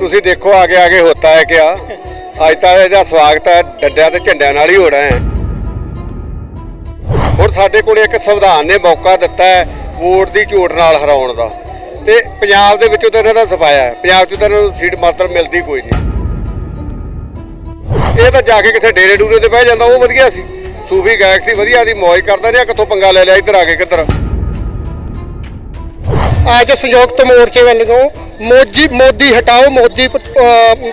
ਤੁਸੀਂ ਦੇਖੋ ਆਗੇ ਆਗੇ ਹੋਤਾ ਹੈ ਕਿਆ। ਅੱਜ ਤਾਂ ਇਹਦਾ ਸਵਾਗਤ ਹੈ, ਡੱਡਿਆਂ ਤੇ ਝੰਡਿਆਂ ਨਾਲ ਹੀ ਹੋਣਾ ਹੈ। ਹੁਣ ਸਾਡੇ ਕੋਲ ਇੱਕ ਸੰਵਿਧਾਨ ਨੇ ਮੌਕਾ ਦਿੱਤਾ ਹੈ ਵੋਟ ਦੀ ਝੋਟ ਨਾਲ ਹਰਾਉਣ ਦਾ। ਤੇ ਪੰਜਾਬ ਦੇ ਵਿੱਚੋਂ ਤਾਂ ਇਹਨਾਂ ਦਾ ਸਫਾਇਆ ਹੈ। ਪੰਜਾਬ 'ਚ ਤਾਂ ਇਹਨਾਂ ਨੂੰ ਸੀਟ ਮਾਤਰ ਮਿਲਦੀ ਕੋਈ ਨਹੀਂ। ਇਹ ਤਾਂ ਜਾ ਕੇ ਕਿਥੇ ਡੇਰੇ ਡੂਰੇ ਤੇ ਬਹਿ ਜਾਂਦਾ, ਉਹ ਵਧੀਆ ਸੀ। ਸੂਫੀ ਗਾਇਕ ਸੀ, ਵਧੀਆ ਦੀ ਮौज ਕਰਦਾ ਰਿਹਾ, ਕਿੱਥੋਂ ਪੰਗਾ ਲੈ ਲਿਆ, ਇੱਧਰ ਆ ਕੇ ਕਿੱਧਰ? ਅੱਜ ਸੰਯੁਕਤ ਮੋਰਚੇ ਵੱਲੋਂ ਮੋਦੀ ਮੋਦੀ ਹਟਾਓ, ਮੋਦੀ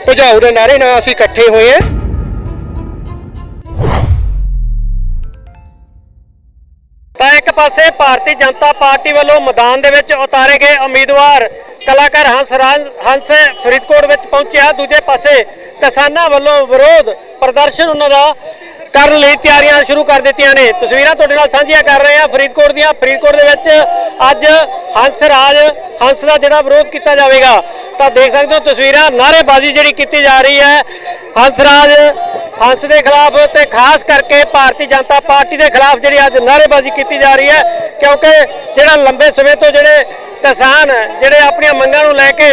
ਭਜਾਓ ਦੇ ਨਾਰੇ ਨਾਲ ਅਸੀਂ ਇਕੱਠੇ ਹੋਏ ਹਾਂ। ਤਾਂ ਇੱਕ ਪਾਸੇ ਭਾਰਤੀ ਜਨਤਾ ਪਾਰਟੀ ਵੱਲੋਂ ਮੈਦਾਨ ਦੇ ਵਿੱਚ ਉਤਾਰੇ ਗਏ ਉਮੀਦਵਾਰ ਕਲਾਕਾਰ ਹੰਸ ਰਾਜ, ਹੰਸ ਫਰੀਦਕੋਟ ਵਿੱਚ ਪਹੁੰਚਿਆ ਦੂਜੇ ਪਾਸੇ ਕਿਸਾਨਾਂ ਵੱਲੋਂ ਵਿਰੋਧ ਪ੍ਰਦਰਸ਼ਨ ਉਹਨਾਂ ਦਾ ਕਰਨ ਲਈ ਤਿਆਰੀਆਂ ਸ਼ੁਰੂ ਕਰ ਦਿੱਤੀਆਂ ਨੇ। ਤਸਵੀਰਾਂ ਤੁਹਾਡੇ ਨਾਲ ਸਾਂਝੀਆਂ ਕਰ ਰਹੇ ਹਾਂ ਫਰੀਦਕੋਟ ਦੀਆਂ। ਫਰੀਦਕੋਟ ਦੇ ਵਿੱਚ ਅੱਜ ਹੰਸ ਰਾਜ, ਹੰਸ ਦਾ ਜਿਹੜਾ ਵਿਰੋਧ ਕੀਤਾ ਜਾਵੇਗਾ। ਤਾਂ ਦੇਖ ਸਕਦੇ ਹੋ ਤਸਵੀਰਾਂ, ਨਾਅਰੇਬਾਜ਼ੀ ਜਿਹੜੀ ਕੀਤੀ ਜਾ ਰਹੀ ਹੈ। ਹੰਸ ਰਾਜ, ਹੰਸ ਦੇ ਖਿਲਾਫ ਤੇ ਖਾਸ ਕਰਕੇ ਭਾਰਤੀ ਜਨਤਾ ਪਾਰਟੀ ਦੇ ਖਿਲਾਫ ਜਿਹੜੀ ਅੱਜ ਨਾਅਰੇਬਾਜ਼ੀ ਕੀਤੀ ਜਾ ਰਹੀ ਹੈ। ਕਿਉਂਕਿ ਜਿਹੜਾ ਲੰਬੇ ਸਮੇਂ ਤੋਂ ਜਿਹੜੇ ਕਿਸਾਨ, ਜਿਹੜੇ ਆਪਣੀਆਂ ਮੰਗਾਂ ਨੂੰ ਲੈ ਕੇ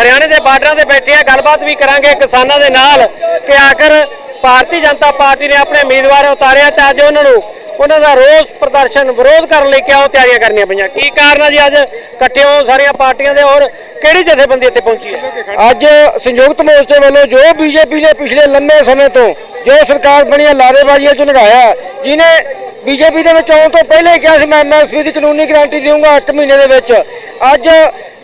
ਹਰਿਆਣੇ ਦੇ ਬਾਰਡਰਾਂ ਤੇ ਬੈਠੇ ਆ, ਗੱਲਬਾਤ ਵੀ ਕਰਾਂਗੇ ਕਿਸਾਨਾਂ ਦੇ ਨਾਲ ਕਿ ਆਖਰ ਭਾਰਤੀ ਜਨਤਾ ਪਾਰਟੀ ਨੇ ਆਪਣੇ ਉਮੀਦਵਾਰ ਉਤਾਰਿਆ ਤੇ ਅੱਜ ਉਹਨਾਂ ਨੂੰ ਉਹਨਾਂ ਦਾ ਰੋਸ ਪ੍ਰਦਰਸ਼ਨ ਵਿਰੋਧ ਕਰਨ ਲਈ ਕਿਉਂ ਤਿਆਰੀਆਂ ਕਰਨੀਆਂ ਪਈਆਂ। ਕੀ ਕਾਰਨ ਆ ਜੀ ਅੱਜ ਇਕੱਠੇ ਹੋ ਸਾਰੀਆਂ ਪਾਰਟੀਆਂ ਦੇ ਔਰ ਕਿਹੜੀ ਜਥੇਬੰਦੀ ਇੱਥੇ ਪਹੁੰਚੀ ਹੈ? ਅੱਜ ਸੰਯੁਕਤ ਮੋਰਚੇ ਵੱਲੋਂ ਜੋ ਬੀਜੇਪੀ ਨੇ ਪਿਛਲੇ ਲੰਮੇ ਸਮੇਂ ਤੋਂ ਜੋ ਸਰਕਾਰ ਬਣੀਆਂ ਲਾਰੇਬਾਜ਼ੀਆਂ ਚ ਨਗਾਇਆ ਜਿਹਨੇ ਬੀਜੇਪੀ ਦੇ ਵਿੱਚ ਆਉਣ ਤੋਂ ਪਹਿਲੇ ਕਿਹਾ ਸੀ, ਮੈਂ ਐਮਐਸਪੀ ਦੀ ਕਾਨੂੰਨੀ ਗਾਰੰਟੀ ਦੇਵਾਂਗਾ 8 ਮਹੀਨੇ ਦੇ ਵਿੱਚ। ਅੱਜ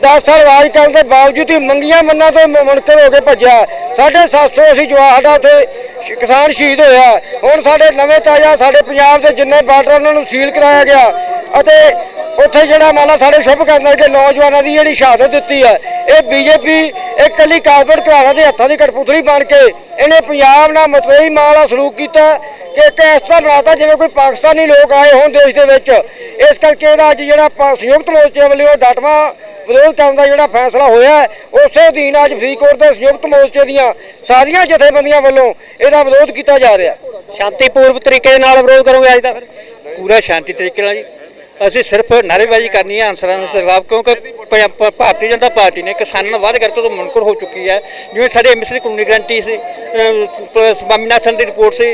10 ਸਾਲ ਰਾਜ ਕਰਨ ਦੇ ਬਾਵਜੂਦ ਹੀ ਮੰਗੀਆਂ ਮੰਨਾਂ ਤੋਂ ਮ- ਹੋ ਕੇ ਭੱਜਿਆ। ਸਾਢੇ ਸੱਤ ਸੌ ਅਸੀਂ ਜਵਾਹਰ ਦਾ ਉੱਥੇ ਕਿਸਾਨ ਸ਼ਹੀਦ ਹੋਇਆ। ਹੁਣ ਸਾਡੇ ਨਵੇਂ ਤਾਜ਼ਾ ਸਾਡੇ ਪੰਜਾਬ ਦੇ ਜਿੰਨੇ ਬਾਰਡਰ ਉਹਨਾਂ ਨੂੰ ਸੀਲ ਕਰਾਇਆ ਗਿਆ। ਅਤੇ ਉੱਥੇ ਜਿਹੜਾ ਮਾਲਾ ਸਾਡੇ ਸ਼ੁਭ ਕਰਨ ਲੱਗੇ ਨੌਜਵਾਨਾਂ ਦੀ ਜਿਹੜੀ ਸ਼ਹਾਦਤ ਦਿੱਤੀ ਹੈ ਇਹ ਬੀਜੇਪੀ ਇੱਕ ਕੱਲੀ ਕਾਰਪੋਰੇਟ ਘਰਾਣਾ ਦੇ ਹੱਥਾਂ ਦੀ ਕਠਪੁਤਲੀ ਬਣ ਕੇ ਇਹਨੇ ਪੰਜਾਬ ਨਾਲ ਮਤਲਬੀ ਮਾਲਾ ਸਲੂਕ ਕੀਤਾ ਕਿ ਇੱਕ ਇਸ ਤਰ੍ਹਾਂ ਬਣਾਤਾ ਜਿਵੇਂ ਕੋਈ ਪਾਕਿਸਤਾਨੀ ਲੋਕ ਆਏ ਹੋਣ ਦੇਸ਼ ਦੇ ਵਿੱਚ। ਇਸ ਕਰਕੇ ਇਹਦਾ ਅੱਜ ਜਿਹੜਾ ਸੰਯੁਕਤ ਮੋਰਚੇ ਵੱਲੋਂ ਡਟਵਾ ਵਿਰੋਧ ਕਰਨ ਦਾ ਜਿਹੜਾ ਫੈਸਲਾ ਹੋਇਆ ਉਸੇ ਅਧੀਨ ਅੱਜ ਫਰੀਦਕੋਟ ਦੇ ਸੰਯੁਕਤ ਮੋਰਚੇ ਦੀਆਂ ਸਾਰੀਆਂ ਜਥੇਬੰਦੀਆਂ ਵੱਲੋਂ ਇਹਦਾ ਵਿਰੋਧ ਕੀਤਾ ਜਾ ਰਿਹਾ। ਸ਼ਾਂਤੀਪੂਰਵ ਤਰੀਕੇ ਨਾਲ ਵਿਰੋਧ ਕਰੋਗੇ ਅੱਜ ਦਾ ਫਿਰ? ਪੂਰਾ ਸ਼ਾਂਤੀ ਤਰੀਕੇ ਨਾਲ ਜੀ। ਅਸੀਂ ਸਿਰਫ ਨਾਅਰੇਬਾਜ਼ੀ ਕਰਨੀ ਹੈ ਅਨਸਰਾਂ ਦੇ ਖਿਲਾਫ ਕਿਉਂਕਿ ਪ- ਪ- ਭਾਰਤੀ ਜਨਤਾ ਪਾਰਟੀ ਨੇ ਕਿਸਾਨਾਂ ਨਾਲ ਵਾਅਦੇ ਕਰਕੇ ਤੋਂ ਮੁਨਕਰ ਹੋ ਚੁੱਕੀ ਹੈ। ਜਿਵੇਂ ਸਾਡੇ ਐਮਐਸਸੀ ਕਾਨੂੰਨੀ ਗਰੰਟੀ ਸੀ ਅਹ, ਸਵਾਮੀਨਾਥਨ ਦੀ ਰਿਪੋਰਟ ਸੀ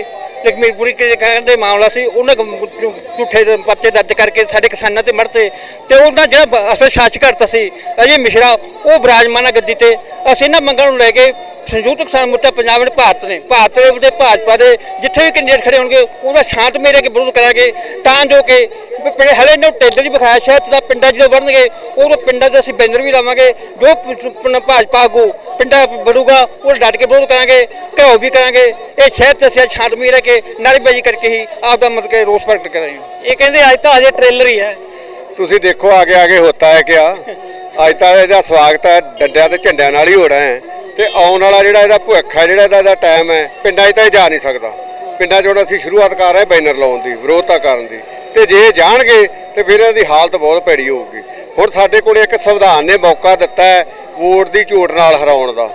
ਲਖਮੀਰਪੁਰੀ ਕਹਿਣ ਦੇ ਮਾਮਲਾ ਸੀ ਉਹਨਾਂ ਝੂਠੇ ਪਰਚੇ ਦਰਜ ਕਰਕੇ ਸਾਡੇ ਕਿਸਾਨਾਂ ਤੇ ਮਰਤੇ। ਤੇ ਉਹਨਾਂ ਜਿਹੜਾ ਬ- ਅਸਲ ਸ਼ਾਸਕ ਕਰਤਾ ਸੀ ਅਜੇ ਮਿਸ਼ਰਾ ਉਹ ਬਿਰਾਜਮਾਨਾ ਗੱਦੀ ਤੇ ਅਸੀਂ ਇਹਨਾਂ ਮੰਗਾਂ ਨੂੰ ਲੈ ਕੇ ਸੰਯੁਕਤ ਕਿਸਾਨ ਮੋਰਚਾ ਪੰਜਾਬ ਦੇ ਭਾਰਤ ਨੇ ਭਾਰਤ ਦੇ ਤੇ ਭਾਜਪਾ ਦੇ ਜਿੱਥੇ ਵੀ ਕੈਂਡੀਡੇਟ ਖੜੇ ਹੋਣਗੇ ਉਹਦਾ ਸ਼ਾਂਤ ਮੇਰੇ ਕੇ ਵਿਰੋਧ ਕਰਾਂਗੇ। ਤਾਂ ਜੋ ਕਿ ਪਿੰਡ ਹਲੇ ਨੂੰ ਟੇਲਰ ਵੀ ਵਿਖਾਇਆ ਸ਼ਾਇਦ ਦਾ ਪਿੰਡਾਂ ਜਦੋਂ ਵੜਨਗੇ ਉਹ ਪਿੰਡਾਂ 'ਚ ਅਸੀਂ ਬੈਨਰ ਵੀ ਲਾਵਾਂਗੇ। ਜੋ ਭਾਜਪਾ ਆਗੂ ਪਿੰਡਾਂ ਵੜੂਗਾ ਉਹ ਡਟ ਕੇ ਵਿਰੋਧ ਕਰਾਂਗੇ ਘਰੋ ਵੀ ਕਰਾਂਗੇ। ਇਹ ਸ਼ਹਿਰ 'ਚ ਅਸੀਂ ਸ਼ਾਂਤ ਮੀ ਰਹਿ ਕੇ ਨਾਰੇਬਾਜ਼ੀ ਕਰਕੇ ਹੀ ਆਪ ਦਾ ਮਤਲਬ ਕਿ ਰੋਸ ਪ੍ਰਗਟ ਕਰਾਂਗੇ ਇਹ ਕਹਿੰਦੇ ਅੱਜ ਤਾਂ ਅਜੇ ਟ੍ਰੇਲਰ ਹੀ ਹੈ। ਤੁਸੀਂ ਦੇਖੋ ਆਗੇ ਆਗੇ ਹੋਤਾ ਹੈ ਕਿਆ? ਅੱਜ ਤਾਂ ਇਹਦਾ ਸਵਾਗਤ ਹੈ ਡੱਡਿਆਂ ਤੇ ਝੰਡਿਆਂ ਨਾਲ ਹੀ ਹੋਣਾ ਹੈ। ਤੇ ਆਉਣ ਵਾਲਾ ਜਿਹੜਾ ਇਹਦਾ ਭੁੱਖ ਹੈ, ਜਿਹੜਾ ਇਹਦਾ ਇਹਦਾ ਟਾਈਮ ਹੈ, ਪਿੰਡਾਂ 'ਚ ਤਾਂ ਇਹ ਜਾ ਨਹੀਂ ਸਕਦਾ। ਪਿੰਡਾਂ 'ਚ ਹੁਣ ਅਸੀਂ ਸ਼ੁਰੂਆਤ ਕਰ ਰਹੇ ਬੈਨਰ ਲਾਉਣ ਦੀ ਵਿਰੋਧਤਾ ਕਰਨ ਦੀ। ਤੇ ਜੇ ਜਾਣਗੇ, ਤੇ ਫਿਰ ਇਹਨਾਂ ਦੀ ਹਾਲਤ ਬਹੁਤ ਭੈੜੀ ਹੋਊਗੀ। ਹੁਣ ਸਾਡੇ ਕੋਲ ਇੱਕ ਸੰਵਿਧਾਨ ਨੇ ਮੌਕਾ ਦਿੱਤਾ ਹੈ, ਵੋਟ ਦੀ ਝੋਟ ਨਾਲ ਹਰਾਉਣ ਦਾ।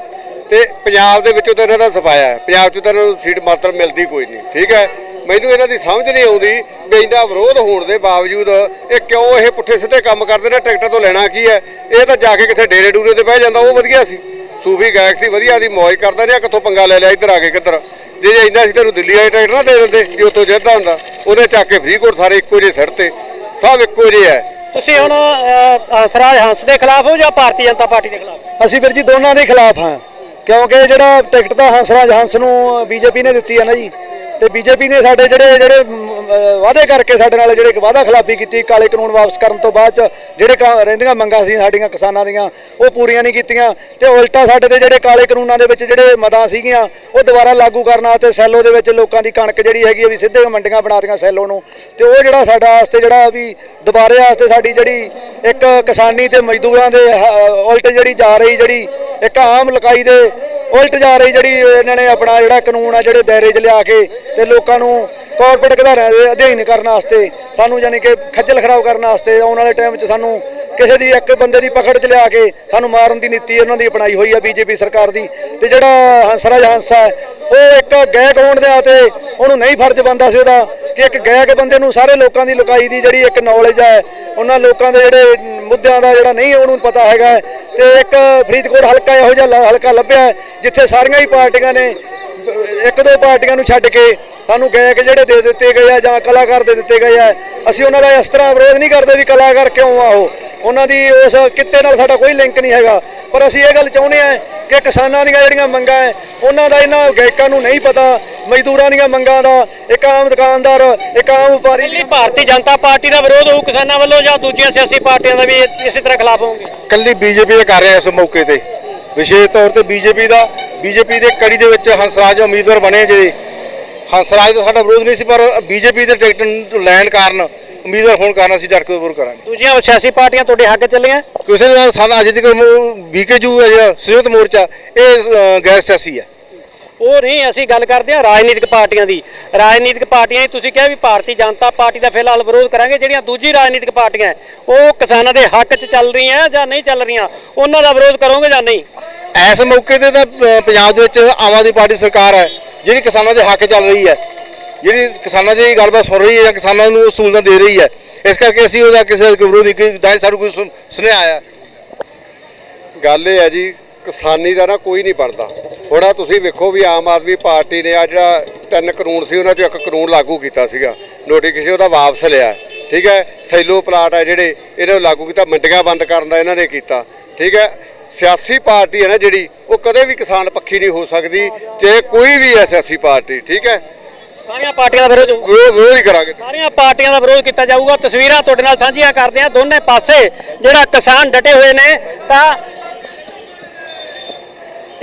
ਤੇ ਪੰਜਾਬ ਦੇ ਵਿੱਚੋਂ ਤਾਂ ਇਹਨਾਂ ਦਾ ਸਫਾਇਆ ਪੰਜਾਬ 'ਚ ਤਾਂ ਇਹਨਾਂ ਨੂੰ ਸੀਟ ਮਾਤਰ ਮਿਲਦੀ ਕੋਈ ਨਹੀਂ, ਠੀਕ ਹੈ? ਮੈਨੂੰ ਇਹਨਾਂ ਦੀ ਸਮਝ ਨਹੀਂ ਆਉਂਦੀ ਵੀ ਇਹਦਾ ਵਿਰੋਧ ਹੋਣ ਦੇ ਬਾਵਜੂਦ ਇਹ ਕਿਉਂ ਇਹ ਪੁੱਠੇ ਸਿੱਧੇ ਕੰਮ ਕਰਦੇ ਨੇ, ਟਿਕਟਾਂ ਤੋਂ ਲੈਣਾ ਕੀ ਹੈ? ਇਹ ਤਾਂ ਜਾ ਕੇ ਕਿਸੇ ਡੇਰੇ ਡੂਰੇ ਤੇ ਬਹਿ ਜਾਂਦਾ, ਉਹ ਵਧੀਆ ਸੀ। ਸੂਫੀ ਗਾਇਕ ਸੀ ਵਧੀਆ ਦੀ ਮौज ਕਰਦਾ ਰਿਹਾ ਕਿੱਥੋਂ ਪੰਗਾ ਲੈ ਲਿਆ ਇੱਧਰ ਆ ਕੇ ਕਿੱਧਰ? ਜੇ ਜੇ ਇੰਨਾ ਸੀ ਤੈਨੂੰ ਦਿੱਲੀ ਵਾਲੇ ਟਿਕਟ ਨਾ ਦੇ ਦਿੰਦੇ ਜੇ ਉੱਥੋਂ ਜਿੱਤਦਾ ਹੁੰਦਾ। ਉਹਨੇ ਚੱਕ ਕੇ ਫਰੀਦਕੋਟ ਸਾਰੇ ਇੱਕੋ ਜਿਹੇ ਸਿਰ ਤੇ। ਸਭ ਇੱਕੋ ਜਿਹੇ ਹੈ ਤੁਸੀਂ ਹੁਣ ਅਹ, ਹੰਸਰਾਜ ਹੰਸ ਦੇ ਖਿਲਾਫ ਹੋ ਜਾਂ ਭਾਰਤੀ ਜਨਤਾ ਪਾਰਟੀ ਦੇ ਖਿਲਾਫ? ਅਸੀਂ ਵੀਰ ਜੀ ਦੋਨਾਂ ਦੇ ਖਿਲਾਫ ਹਾਂ। ਕਿਉਂਕਿ ਜਿਹੜਾ ਟਿਕਟ ਤਾਂ ਹੰਸਰਾਜ ਹੰਸ ਨੂੰ ਬੀਜੇਪੀ ਨੇ ਦਿੱਤੀ ਹੈ ਨਾ ਜੀ। ਤੇ ਬੀਜੇਪੀ ਨੇ ਸਾਡੇ ਜਿਹੜੇ ਜਿਹੜੇ ਵਾਅਦੇ ਕਰਕੇ ਸਾਡੇ ਨਾਲ ਜਿਹੜੇ ਵਾਅਦਾ ਖਿਲਾਫੀ ਕੀਤੀ, ਕਾਲੇ ਕਾਨੂੰਨ ਵਾਪਸ ਕਰਨ ਤੋਂ ਬਾਅਦ ਚ ਜਿਹੜੇ ਕਾ- ਰਹਿੰਦੀਆਂ ਮੰਗਾਂ ਸੀ ਸਾਡੀਆਂ ਕਿਸਾਨਾਂ ਦੀਆਂ, ਉਹ ਪੂਰੀਆਂ ਨਹੀਂ ਕੀਤੀਆਂ ਤੇ ਉਲਟਾ ਸਾਡੇ ਤੇ ਜਿਹੜੇ ਕਾਲੇ ਕਾਨੂੰਨਾਂ ਦੇ ਵਿੱਚ ਜਿਹੜੇ ਮਦਾਂ ਸੀਗੀਆਂ, ਉਹ ਦੁਬਾਰਾ ਲਾਗੂ ਕਰਨਾ ਤੇ ਸੈਲੋ ਦੇ ਵਿੱਚ ਲੋਕਾਂ ਦੀ ਕਣਕ ਜਿਹੜੀ ਹੈਗੀ ਆ ਵੀ ਸਿੱਧੇ ਮੰਡੀਆਂ ਬਣਾਤੀਆਂ ਸੈਲੋ ਨੂੰ ਤੇ ਉਹ ਜਿਹੜਾ ਸਾਡਾ ਵਾਸਤੇ ਜਿਹੜਾ ਵੀ ਦੁਬਾਰੇ ਵਾਸਤੇ ਸਾਡੀ ਜਿਹੜੀ ਇੱਕ ਕਿਸਾਨੀ ਤੇ ਮਜ਼ਦੂਰਾਂ ਦੇ ਹ- ਉਲਟ ਜਿਹੜੀ ਜਾ ਰਹੀ ਜਿਹੜੀ ਇੱਕ ਆਮ ਲਕਾਈ ਦੇ ਉਲਟ ਜਾ ਰਹੀ ਜਿਹੜੀ ਇਹਨਾਂ ਨੇ ਆਪਣਾ ਜਿਹੜਾ ਕਾਨੂੰਨ ਆ ਜਿਹੜੇ ਦਾਇਰੇ 'ਚ ਲਿਆ ਕੇ ਤੇ ਲੋਕਾਂ ਨੂੰ ਕਾਰਪੋਰੇਟ ਘਰਾਣਿਆਂ ਦੇ ਅਧਿਐਨ ਕਰਨ ਵਾਸਤੇ, ਸਾਨੂੰ ਯਾਨੀ ਕਿ ਖੱਜਲ ਖਰਾਬ ਕਰਨ ਵਾਸਤੇ, ਆਉਣ ਵਾਲੇ ਟਾਈਮ 'ਚ ਸਾਨੂੰ ਕਿਸੇ ਦੀ ਇੱਕ ਬੰਦੇ ਦੀ ਪਕੜ 'ਚ ਲਿਆ ਕੇ ਸਾਨੂੰ ਮਾਰਨ ਦੀ ਨੀਤੀ ਉਹਨਾਂ ਦੀ ਅਪਣਾਈ ਹੋਈ ਆ ਬੀਜੇਪੀ ਸਰਕਾਰ ਦੀ ਤੇ ਜਿਹੜਾ ਹੰਸਰਾਜ ਹੰਸਾ ਹੈ, ਉਹ ਇੱਕ ਗਾਇਕ ਹੋਣ ਦੇ ਆਤੇ ਉਹਨੂੰ ਨਹੀਂ ਫਰਜ਼ ਬੰਦਾ ਸੀ ਉਹਦਾ ਕਿ ਇੱਕ ਗਾਇਕ ਬੰਦੇ ਨੂੰ ਸਾਰੇ ਲੋਕਾਂ ਦੀ ਲੁਕਾਈ ਦੀ ਜਿਹੜੀ ਇੱਕ ਨੌਲੇਜ ਹੈ, ਉਹਨਾਂ ਲੋਕਾਂ ਦੇ ਜਿਹੜੇ ਮੁੱਦਿਆਂ ਦਾ ਜਿਹੜਾ ਨਹੀਂ ਉਹਨੂੰ ਪਤਾ ਹੈਗਾ ਹੈ। ਤੇ ਇੱਕ ਫਰੀਦਕੋਟ ਹਲਕਾ ਇਹੋ ਜਿਹਾ ਲ- ਹਲਕਾ ਲੱਭਿਆ ਜਿੱਥੇ ਸਾਰੀਆਂ ਹੀ ਪਾਰਟੀਆਂ ਨੇ, ਇੱਕ ਦੋ ਪਾਰਟੀਆਂ ਨੂੰ ਛੱਡ ਕੇ ਸਾਨੂੰ ਗਾਇਕ ਜਿਹੜੇ ਦੇ ਦਿੱਤੇ ਗਏ ਆ ਜਾਂ ਕਲਾਕਾਰ ਦੇ ਦਿੱਤੇ ਗਏ ਆ ਅਸੀਂ ਉਹਨਾਂ ਦਾ ਇਸ ਤਰ੍ਹਾਂ ਵਿਰੋਧ ਨਹੀਂ ਕਰਦੇ ਵੀ ਕਲਾਕਾਰ ਕਿਉਂ ਆ ਉਹ। ਉਹਨਾਂ ਦੀ ਉਸ ਕਿੱਤੇ ਨਾਲ ਸਾਡਾ ਕੋਈ ਲਿੰਕ ਨਹੀਂ ਹੈਗਾ। ਪਰ ਅਸੀਂ ਇਹ ਗੱਲ ਚਾਹੁੰਦੇ ਆ ਕਿ ਕਿਸਾਨਾਂ ਦੀਆਂ ਜਿਹੜੀਆਂ ਮੰਗਾਂ ਹੈ ਉਹਨਾਂ ਦਾ ਇਹਨਾਂ ਗਾਇਕਾਂ ਨੂੰ ਨਹੀਂ ਪਤਾ ਮਜ਼ਦੂਰਾਂ ਦੀਆਂ ਮੰਗਾਂ ਦਾ ਇੱਕ ਆਮ ਦੁਕਾਨਦਾਰ ਇੱਕ ਆਮ ਵਪਾਰੀ ਪਹਿਲੀ ਭਾਰਤੀ ਜਨਤਾ ਪਾਰਟੀ ਦਾ ਵਿਰੋਧ ਹੋਊ ਕਿਸਾਨਾਂ ਵੱਲੋਂ ਜਾਂ ਦੂਜੀਆਂ ਸਿਆਸੀ ਪਾਰਟੀਆਂ ਦਾ ਵੀ ਇਸ- ਤਰ੍ਹਾਂ ਖਿਲਾਫ ਹੋਣਗੇ? ਕੱਲੀ ਬੀਜੇਪੀ ਦਾ ਕਰ ਰਿਹਾ ਇਸ ਮੌਕੇ ਤੇ। ਵਿਸ਼ੇਸ਼ ਤੌਰ ਤੇ ਬੀਜੇਪੀ ਦਾ ਬੀਜੇਪੀ ਦੇ ਕੜੀ ਦੇ ਵਿੱਚ ਹੰਸਰਾਜ ਉਮੀਦਵਾਰ ਬਣੇ ਜਿਹੜੇ ਹੰਸਰਾਜ ਦਾ ਸਾਡਾ ਵਿਰੋਧ ਨਹੀਂ ਸੀ ਪਰ ਬੀਜੇਪੀ ਦੇ ਟਿਕਟ ਲੈਣ ਕਾਰਨ ਉਮੀਦਵਾਰ ਹੋਣ ਕਾਰਨ ਅਸੀਂ ਡਟ ਕੇ ਵਿਰੋਧ ਕਰਾਂਗੇ। ਦੂਜੀਆਂ ਸਿਆਸੀ ਪਾਰਟੀਆਂ ਤੁਹਾਡੇ ਹੱਕ ਚੱਲੀਆਂ? ਕਿਸੇ ਨੇ ਸਾਨੂੰ ਅਜੇ ਤੱਕ ਬੀਕੇਯੂ ਹੈ ਜਿਹੜਾ ਸੰਯੁਕਤ ਮੋਰਚਾ ਇਹ ਗੈਰ ਸਿਆਸੀ ਹੈ। ਉਹ ਨਹੀਂ ਅਸੀਂ ਗੱਲ ਕਰਦੇ ਹਾਂ ਰਾਜਨੀਤਿਕ ਪਾਰਟੀਆਂ ਦੀ। ਰਾਜਨੀਤਿਕ ਪਾਰਟੀਆਂ ਦੀ ਤੁਸੀਂ ਕਿਹਾ ਵੀ ਭਾਰਤੀ ਜਨਤਾ ਪਾਰਟੀ ਦਾ ਫਿਲਹਾਲ ਵਿਰੋਧ ਕਰਾਂਗੇ ਜਿਹੜੀਆਂ ਦੂਜੀ ਰਾਜਨੀਤਿਕ ਪਾਰਟੀਆਂ ਉਹ ਕਿਸਾਨਾਂ ਦੇ ਹੱਕ 'ਚ ਚੱਲ ਰਹੀਆਂ ਜਾਂ ਨਹੀਂ ਚੱਲ ਰਹੀਆਂ? ਉਹਨਾਂ ਦਾ ਵਿਰੋਧ ਕਰੋਗੇ ਜਾਂ ਨਹੀਂ? ਇਸ ਮੌਕੇ ਤੇ ਤਾਂ ਪੰਜਾਬ ਦੇ ਵਿੱਚ ਆਮ ਆਦਮੀ ਪਾਰਟੀ ਸਰਕਾਰ ਹੈ ਜਿਹੜੀ ਕਿਸਾਨਾਂ ਦੇ ਹੱਕ ਚੱਲ ਰਹੀ ਹੈ, ਜਿਹੜੀ ਕਿਸਾਨਾਂ ਦੀ ਗੱਲਬਾਤ ਸੁਣ ਰਹੀ ਹੈ ਜਾਂ ਕਿਸਾਨਾਂ ਨੂੰ ਸਹੂਲਤਾਂ ਦੇ ਰਹੀ ਹੈ, ਇਸ ਕਰਕੇ ਅਸੀਂ ਉਹਦਾ ਕਿਸੇ ਵਿਰੋਧੀ ਕਿ ਨਾ ਸਾਨੂੰ ਕੋਈ ਸੁਣ- ਸੁਨੇਹਾ ਆਇਆ। ਗੱਲ ਇਹ ਹੈ ਜੀ, ਕਿਸਾਨੀ ਦਾ ਨਾ ਕੋਈ ਨਹੀਂ ਬਣਦਾ। ਹੁਣ ਆਹ ਤੁਸੀਂ ਵੇਖੋ ਵੀ ਆਮ ਆਦਮੀ ਪਾਰਟੀ ਨੇ ਆ ਜਿਹੜਾ ਤਿੰਨ ਕਾਨੂੰਨ ਸੀ, ਉਹਨਾਂ ਚੋਂ ਇੱਕ ਕਾਨੂੰਨ ਲਾਗੂ ਕੀਤਾ ਸੀਗਾ। ਨੋਟੀਫਿਕੇਸ਼ਨ ਉਹਦਾ ਵਾਪਸ ਲਿਆ। ਠੀਕ ਹੈ, ਸੈਲੋ ਪਲਾਟ ਹੈ ਜਿਹੜੇ, ਇਹਨਾਂ ਨੂੰ ਲਾਗੂ ਕੀਤਾ, ਮੰਡੀਆਂ ਬੰਦ ਕਰਨ ਦਾ ਇਹਨਾਂ ਨੇ ਕੀਤਾ। ਠੀਕ ਹੈ, ਸਿਆਸੀ ਪਾਰਟੀ ਹੈ ਨਾ ਜਿਹੜੀ ਉਹ ਕਦੇ ਵੀ ਕਿਸਾਨ ਪੱਖੀ ਨਹੀਂ ਹੋ ਸਕਦੀ ਚਾਹੇ ਕੋਈ ਵੀ ਸਿਆਸੀ ਪਾਰਟੀ ਠੀਕ ਹੈ? ਸਾਰੀਆਂ ਪਾਰਟੀਆਂ ਦਾ ਵਿਰੋਧ ਵਿਰੋਧ ਵਿਰੋਧ ਹੀ ਕਰਾਂਗੇ। ਸਾਰੀਆਂ ਪਾਰਟੀਆਂ ਦਾ ਵਿਰੋਧ ਕੀਤਾ ਜਾਊਗਾ। ਤਸਵੀਰਾਂ ਤੁਹਾਡੇ ਨਾਲ ਸਾਂਝੀਆਂ ਕਰਦੇ ਹਾਂ। ਦੋਨੇ ਪਾਸੇ ਜਿਹੜਾ ਕਿਸਾਨ ਡਟੇ ਹੋਏ ਨੇ ਤਾਂ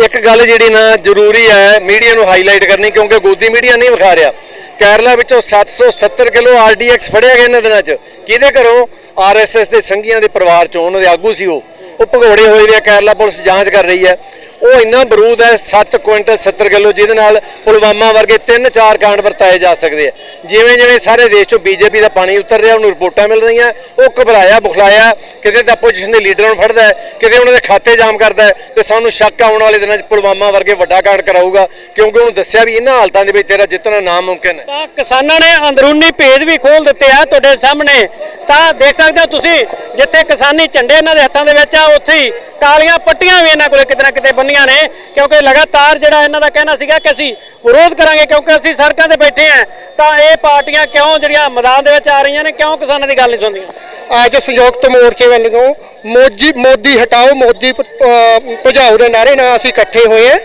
ਇੱਕ ਗੱਲ ਜਿਹੜੀ ਨਾ ਜ਼ਰੂਰੀ ਹੈ ਮੀਡੀਆ ਨੂੰ ਹਾਈਲਾਈਟ ਕਰਨੀ ਕਿਉਂਕਿ ਗੋਦੀ ਮੀਡੀਆ ਨਹੀਂ ਵਿਖਾ ਰਿਹਾ। ਕੇਰਲਾ ਵਿੱਚੋਂ 770 ਕਿਲੋ ਆਰਡੀਐਕਸ ਫੜਿਆ ਗਿਆ ਇਹਨਾਂ ਦਿਨਾਂ 'ਚ। ਕਿਹਦੇ ਘਰੋਂ? ਆਰਐਸਐਸ ਦੇ ਸੰਘੀਆਂ ਦੇ ਪਰਿਵਾਰ 'ਚੋਂ ਉਹਨਾਂ ਦੇ ਆਗੂ ਸੀ ਉਹ। ਉਹ ਭਗੌੜੇ ਹੋਏ ਨੇ ਕੇਰਲਾ ਪੁਲਿਸ ਜਾਂਚ ਕਰ ਰਹੀ ਹੈ। ਉਹ ਇੰਨਾ ਬਰੂਦ ਹੈ 7 ਕੁਇੰਟਲ 70 ਕਿਲੋ, ਜਿਹਦੇ ਨਾਲ ਪੁਲਵਾਮਾ ਵਰਗੇ 3-4 ਕਾਂਡ ਵਰਤਾਏ ਜਾ ਸਕਦੇ ਆ। ਜਿਵੇਂ ਜਿਵੇਂ ਸਾਰੇ ਦੇਸ਼ 'ਚੋਂ ਬੀਜੇਪੀ ਦਾ ਪਾਣੀ ਉਤਰ ਰਿਹਾ, ਉਹਨੂੰ ਰਿਪੋਰਟਾਂ ਮਿਲ ਰਹੀਆਂ, ਉਹ ਘਬਰਾਇਆ, ਬੁਖਲਾਇਆ, ਕਿਤੇ ਤਾਂ ਆਪੋਜੀਸ਼ਨ ਦੇ ਲੀਡਰਾਂ ਨੂੰ ਫੜਦਾ ਹੈ, ਕਿਤੇ ਉਹਨਾਂ ਦੇ ਖਾਤੇ ਜਾਮ ਕਰਦਾ ਤੇ ਸਾਨੂੰ ਸ਼ੱਕ ਆਉਣ ਵਾਲੇ ਦਿਨਾਂ 'ਚ ਪੁਲਵਾਮਾ ਵਰਗੇ ਵੱਡਾ ਕਾਂਡ ਕਰਾਊਗਾ, ਕਿਉਂਕਿ ਉਹਨੂੰ ਦੱਸਿਆ ਵੀ ਇਹਨਾਂ ਹਾਲਤਾਂ ਦੇ ਵਿੱਚ ਤੇਰਾ ਜਿੱਤਣਾ ਨਾਮੁਮਕਿਨ ਹੈ। ਤਾਂ ਕਿਸਾਨਾਂ ਨੇ ਅੰਦਰੂਨੀ ਭੇਦ ਵੀ ਖੋਲ ਦਿੱਤੇ ਆ ਤੁਹਾਡੇ ਸਾਹਮਣੇ। ਤਾਂ ਦੇਖ ਸਕਦੇ ਹੋ ਤੁਸੀਂ ਜਿੱਥੇ ਕਿਸਾਨੀ ਝੰਡੇ ਇਹਨਾਂ ਦੇ ਹੱਥਾਂ ਦੇ ਵਿੱਚ ਆ, ਉੱਥੇ ਹੀ ਕਾਲੀਆਂ ਪੱਟੀਆਂ ਵੀ ਇਹਨਾਂ ਕੋਲੇ ਕਿਤੇ ਨਾ ਕਿਤੇ ਬੰਨੀਆਂ ਨੇ, ਕਿਉਂਕਿ ਲਗਾਤਾਰ ਜਿਹੜਾ ਇਹਨਾਂ ਦਾ ਕਹਿਣਾ ਸੀਗਾ ਕਿ ਅਸੀਂ ਵਿਰੋਧ ਕਰਾਂਗੇ ਕਿਉਂਕਿ ਅਸੀਂ ਸੜਕਾਂ ਤੇ ਬੈਠੇ ਆ ਤਾਂ ਇਹ ਪਾਰਟੀਆਂ ਕਿਉਂ ਜਿਹੜੀਆਂ ਮੈਦਾਨ ਦੇ ਵਿੱਚ ਆ ਰਹੀਆਂ ਨੇ, ਕਿਉਂ ਕਿਸਾਨਾਂ ਦੀ ਗੱਲ ਨਹੀਂ ਸੁਣਦੀਆਂ? ਅੱਜ ਸੰਯੁਕਤ ਮੋਰਚੇ ਵੱਲੋਂ ਮੋਦੀ ਮੋਦੀ ਹਟਾਓ, ਮੋਦੀ ਭਜਾਓ ਦੇ ਨਾਰੇ ਨਾਲ ਅਸੀਂ ਇਕੱਠੇ ਹੋਏ ਹਾਂ।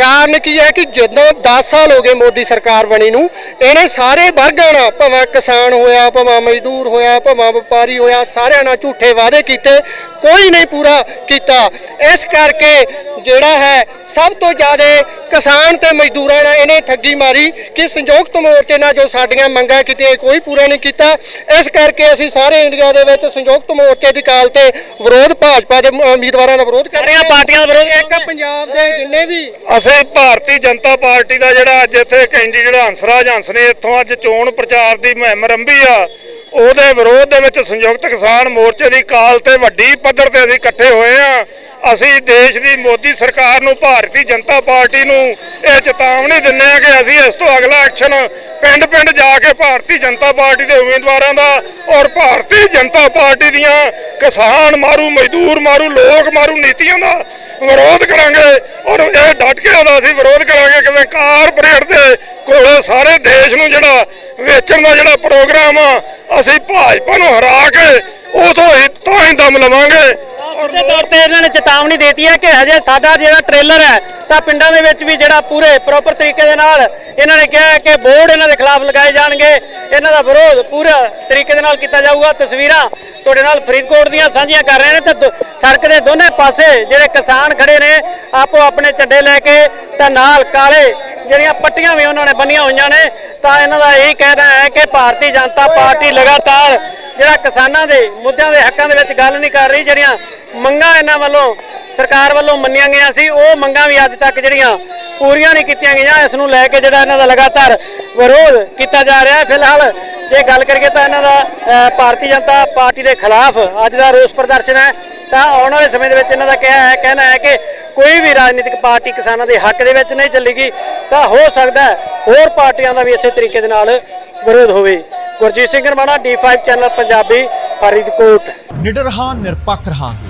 ਕਾਰਨ ਕੀ ਹੈ ਕਿ ਜਦੋਂ 10 ਸਾਲ ਹੋ ਗਏ ਮੋਦੀ ਸਰਕਾਰ ਬਣੀ ਨੂੰ, ਇਹਨੇ ਸਾਰੇ ਵਰਗਾਂ ਨਾਲ, ਭਾਵੇਂ ਕਿਸਾਨ ਹੋਇਆ, ਭਾਵੇਂ ਮਜ਼ਦੂਰ ਹੋਇਆ, ਭਾਵੇਂ ਵਪਾਰੀ ਹੋਇਆ, ਸਾਰਿਆਂ ਨਾਲ ਝੂਠੇ ਵਾਅਦੇ ਕੀਤੇ, ਕੋਈ ਨਹੀਂ ਪੂਰਾ ਕੀਤਾ। ਇਸ ਕਰਕੇ ਜਿਹੜਾ ਹੈ, ਸਭ ਤੋਂ ਜ਼ਿਆਦਾ ਕਿਸਾਨ ਤੇ ਮਜ਼ਦੂਰਾਂ ਨਾਲ ਇਹਨੇ ਠੱਗੀ ਮਾਰੀ ਕਿ ਸੰਯੁਕਤ ਮੋਰਚੇ ਨਾਲ ਜੋ ਸਾਡੀਆਂ ਮੰਗਾਂ ਕੀਤੀਆਂ ਕੋਈ ਪੂਰਾ ਨਹੀਂ ਕੀਤਾ। ਇਸ ਕਰਕੇ ਅਸੀਂ ਸਾਰੇ ਇੰਡੀਆ ਦੇ ਵਿੱਚ ਸੰਯੁਕਤ ਮੋਰਚੇ ਦੀ ਕਾਲ ਤੇ ਵਿਰੋਧ ਭਾਜਪਾ ਦੇ ਉਮੀਦਵਾਰਾਂ ਦਾ ਵਿਰੋਧ ਕਰ ਰਹੇ ਸਾਰੀਆਂ ਪਾਰਟੀਆਂ ਦਾ ਵਿਰੋਧ ਇੱਕ ਪੰਜਾਬ ਦੇ ਜਿੰਨੇ ਵੀ ਅਸੀਂ ਭਾਰਤੀ ਜਨਤਾ ਪਾਰਟੀ ਦਾ ਜਿਹੜਾ ਅੱਜ ਇੱਥੇ ਕੈਂਡੀਡੇਟ ਹੰਸਰਾਜ ਹੰਸ ਨੇ ਇੱਥੋਂ ਅੱਜ ਚੋਣ ਪ੍ਰਚਾਰ ਦੀ ਮੁਹਿੰਮ ਰੰਭੀ ਆ ਉਹਦੇ ਵਿਰੋਧ ਦੇ ਵਿੱਚ ਸੰਯੁਕਤ ਕਿਸਾਨ ਮੋਰਚੇ ਦੀ ਕਾਲ ਤੇ ਵੱਡੀ ਪੱਧਰ ਤੇ ਅਸੀਂ ਇਕੱਠੇ ਹੋਏ ਆ ਅਸੀਂ ਦੇਸ਼ ਦੀ ਮੋਦੀ ਸਰਕਾਰ ਨੂੰ, ਭਾਰਤੀ ਜਨਤਾ ਪਾਰਟੀ ਨੂੰ ਇਹ ਚੇਤਾਵਨੀ ਦਿੰਦੇ ਆ ਕਿ ਅਸੀਂ ਇਸ ਤੋਂ ਅਗਲਾ ਐਕਸ਼ਨ ਪਿੰਡ ਪਿੰਡ ਜਾ ਕੇ ਭਾਰਤੀ ਜਨਤਾ ਪਾਰਟੀ ਦੇ ਉਮੀਦਵਾਰਾਂ ਦਾ ਔਰ ਭਾਰਤੀ ਜਨਤਾ ਪਾਰਟੀ ਦੀਆਂ ਕਿਸਾਨ ਮਾਰੂ, ਮਜ਼ਦੂਰ ਮਾਰੂ, ਲੋਕ ਮਾਰੂ ਨੀਤੀਆਂ ਦਾ ਵਿਰੋਧ ਕਰਾਂਗੇ ਔਰ ਇਹ ਡਟ ਕੇ ਉਹਦਾ ਅਸੀਂ ਵਿਰੋਧ ਕਰਾਂਗੇ ਕਿਵੇਂ ਕਾਰਪੋਰੇਟ ਦੇ ਕੋਲੇ ਸਾਰੇ ਦੇਸ਼ ਨੂੰ ਜਿਹੜਾ ਵੇਚਣ ਦਾ ਜਿਹੜਾ ਪ੍ਰੋਗਰਾਮ ਆ, ਅਸੀਂ ਭਾਜਪਾ ਨੂੰ ਹਰਾ ਕੇ ਉਥੋਂ ਹੀ ਤਾਂ ਹੀ ਦਮ ਲਵਾਂਗੇ। ਉਹਦੇ ਤੌਰ ਤੇ ਇਹਨਾਂ ਨੇ ਚੇਤਾਵਨੀ ਦੇਤੀ ਹੈ ਕਿ ਹਜੇ ਸਾਡਾ ਜਿਹੜਾ ਟ੍ਰੇਲਰ ਹੈ, ਤਾਂ ਪਿੰਡਾਂ ਦੇ ਵਿੱਚ ਵੀ ਜਿਹੜਾ ਪੂਰੇ ਪ੍ਰੋਪਰ ਤਰੀਕੇ ਦੇ ਨਾਲ ਇਹਨਾਂ ਨੇ ਕਿਹਾ ਕਿ ਬੋਰਡ ਇਹਨਾਂ ਦੇ ਖਿਲਾਫ ਲਗਾਏ ਜਾਣਗੇ। ਇਹਨਾਂ ਦਾ ਵਿਰੋਧ ਪੂਰਾ ਤਰੀਕੇ ਦੇ ਨਾਲ ਕੀਤਾ ਜਾਊਗਾ। ਤਸਵੀਰਾਂ ਤੁਹਾਡੇ ਨਾਲ ਫਰੀਦਕੋਟ ਦੀਆਂ ਸਾਂਝੀਆਂ ਕਰ ਰਹੇ ਨੇ। ਤੇ ਦੋ- ਸੜਕ ਦੇ ਦੋਨੇ ਪਾਸੇ ਜਿਹੜੇ ਕਿਸਾਨ ਖੜੇ ਨੇ, ਆਪੋ ਆਪਣੇ ਝੰਡੇ ਲੈ ਕੇ ਤਾਂ ਨਾਲ ਕਾਲੇ ਜਿਹੜੀਆਂ ਪੱਟੀਆਂ ਵੀ ਉਹਨਾਂ ਨੇ ਬੰਨੀਆਂ ਹੋਈਆਂ ਨੇ, ਤਾਂ ਇਹਨਾਂ ਦਾ ਇਹੀ ਕਹਿਣਾ ਹੈ ਕਿ ਭਾਰਤੀ ਜਨਤਾ ਪਾਰਟੀ ਲਗਾਤਾਰ ਜਿਹੜਾ ਕਿਸਾਨਾਂ ਦੇ ਮੁੱਦਿਆਂ ਦੇ ਹੱਕਾਂ ਦੇ ਵਿੱਚ ਗੱਲ ਨਹੀਂ ਕਰ ਰਹੀ, ਜਿਹੜੀਆਂ ਮੰਗਾਂ ਇਹਨਾਂ ਵੱਲੋਂ, ਸਰਕਾਰ ਵੱਲੋਂ ਮੰਨੀਆਂ ਗਈਆਂ ਸੀ। ਉਹ ਮੰਗਾਂ ਵੀ ਅੱਜ ਤੱਕ ਜਿਹੜੀਆਂ ਪੂਰੀਆਂ ਨਹੀਂ ਕੀਤੀਆਂ ਗਈਆਂ। ਇਸ ਨੂੰ ਲੈ ਕੇ ਜਿਹੜਾ ਇਹਨਾਂ ਦਾ ਲਗਾਤਾਰ ਵਿਰੋਧ ਕੀਤਾ ਜਾ ਰਿਹਾ ਹੈ। ਫਿਲਹਾਲ ਜੇ ਗੱਲ ਕਰੀਏ ਤਾਂ ਇਹਨਾਂ ਦਾ ਭਾਰਤੀ ਜਨਤਾ ਪਾਰਟੀ ਦੇ ਖਿਲਾਫ ਅੱਜ ਦਾ ਰੋਸ ਪ੍ਰਦਰਸ਼ਨ ਹੈ। ਤਾਂ ਆਉਣ ਵਾਲੇ ਸਮੇਂ ਦੇ ਵਿੱਚ ਇਹਨਾਂ ਦਾ ਕਿਹਾ ਹੈ, ਕਹਿਣਾ ਹੈ ਕਿ ਕੋਈ ਵੀ ਰਾਜਨੀਤਿਕ ਪਾਰਟੀ ਕਿਸਾਨਾਂ ਦੇ ਹੱਕ ਦੇ ਵਿੱਚ ਨਹੀਂ ਚੱਲੇਗੀ। ਤਾਂ ਹੋ ਸਕਦਾ ਹੋਰ ਪਾਰਟੀਆਂ ਦਾ ਵੀ ਇਸੇ ਤਰੀਕੇ ਦੇ ਨਾਲ ਵਿਰੋਧ ਹੋਵੇ। Gurjeet Singh Ramana D5 channel Punjabi, Faridkot. ਨਿਡਰ ਹਾਂ, ਨਿਰਪੱਖ ਰਹਾਂਗੇ।